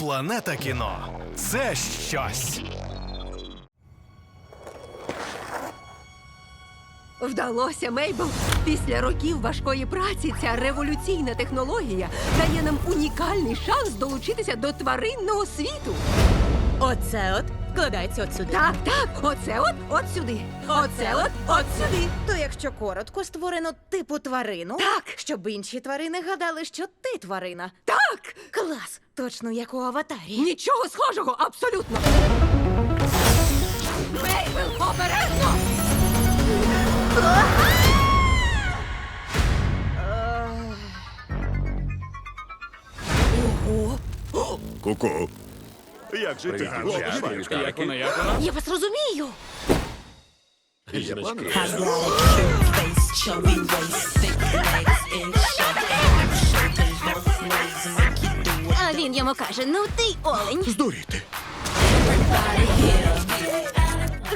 Планета кіно це щось. Вдалося, Мейбл. Після років важкої праці ця революційна технологія дає нам унікальний шанс долучитися до тваринного світу. Оце от вкладається от сюди. Так, так, оце от, от сюди. Оце от, от сюди. То якщо коротко створено типу тварину, Так. щоб інші тварини гадали, що ти тварина. Так! Клас! Точно як у аватарі. Нічого схожого, абсолютно. Мейбл, обережно! Ку-ку. Як же ти? Як вона, як вона? Я вас розумію. face, chubby waist, thick legs in shape, shoulders both ways, make you do it. А він йому каже: ну ти олень. Здуріти.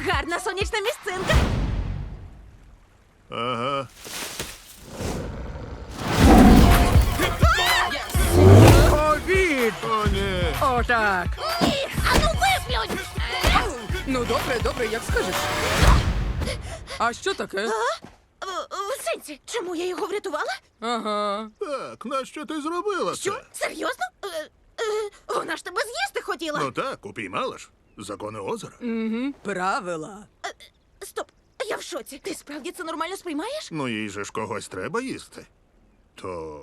Гарна сонячна місцинка. Ага. О, ні. Отак. А ну виплюнь! Ну, добре, добре, як скажеш. А що таке? В сенсі, чому я його врятувала? Ага. Так, нащо ти зробила Що? це? Серйозно? Е, е, вона ж тебе з'їсти хотіла. Ну так, упіймала ж. Закони озера. Правила. Стоп, я в шоці. Ти справді це нормально сприймаєш? Ну їй же ж когось треба їсти. То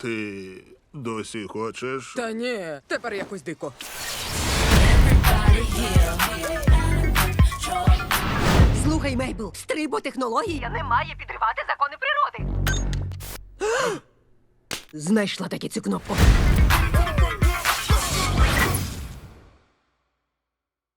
ти досі хочеш. Та ні, тепер якось дико. Слухай, Мейбл, стриботехнологія не має підривати закони природи. Знайшла таки цю кнопку.